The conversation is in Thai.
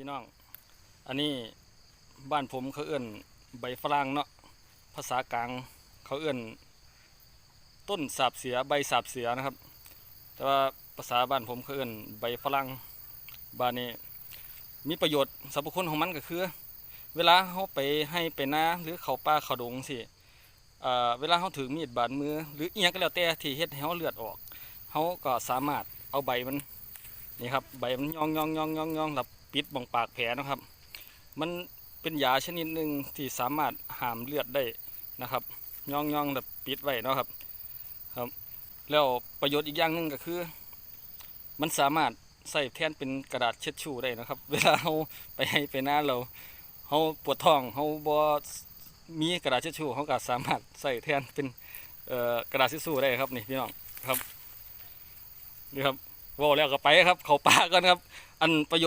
พี่น้อง อันนี้บ้านผมเขาเอื้อนใบฝรั่งเนาะ ภาษากลางเขาเอื้อนต้นสาบเสียใบสาบเสียนะครับ แต่ว่าภาษาบ้านผมเขาเอื้อนใบฝรั่งบ้านนี้มีประโยชน์สรรพคุณของมันก็คือ เวลาเขาไปให้ไปนาหรือเขาป่าเขาดงสิเวลาเขาถือมีดบาดมือ หรือเอียงก็แล้วแต่ที่เฮ็ดให้เขาเลือดออกเขาก็สามารถเอาใบมันนี่ครับใบมันย่องย่องย่องย่องย่องแล้ว ปิดบังปากแผลนะครับ มันเป็นยาชนิดหนึ่งที่สามารถห้ามเลือดได้นะครับย่องย่องแบบปิดไว้นะครับครับ แล้วประโยชน์อีกอย่างหนึ่งก็คือ มันสามารถใส่แทนเป็นกระดาษเช็ดชูได้นะครับ เวลาเราไปให้ไปหน้าเราเราปวดท้องเราบ่มีกระดาษเช็ดชูเราก็สามารถใส่แทนเป็นกระดาษเช็ดชูได้ครับนี่พี่น้องครับนี่ครับว่าแล้วก็ไปครับ เขาป่ากันครับ อันประโยชน์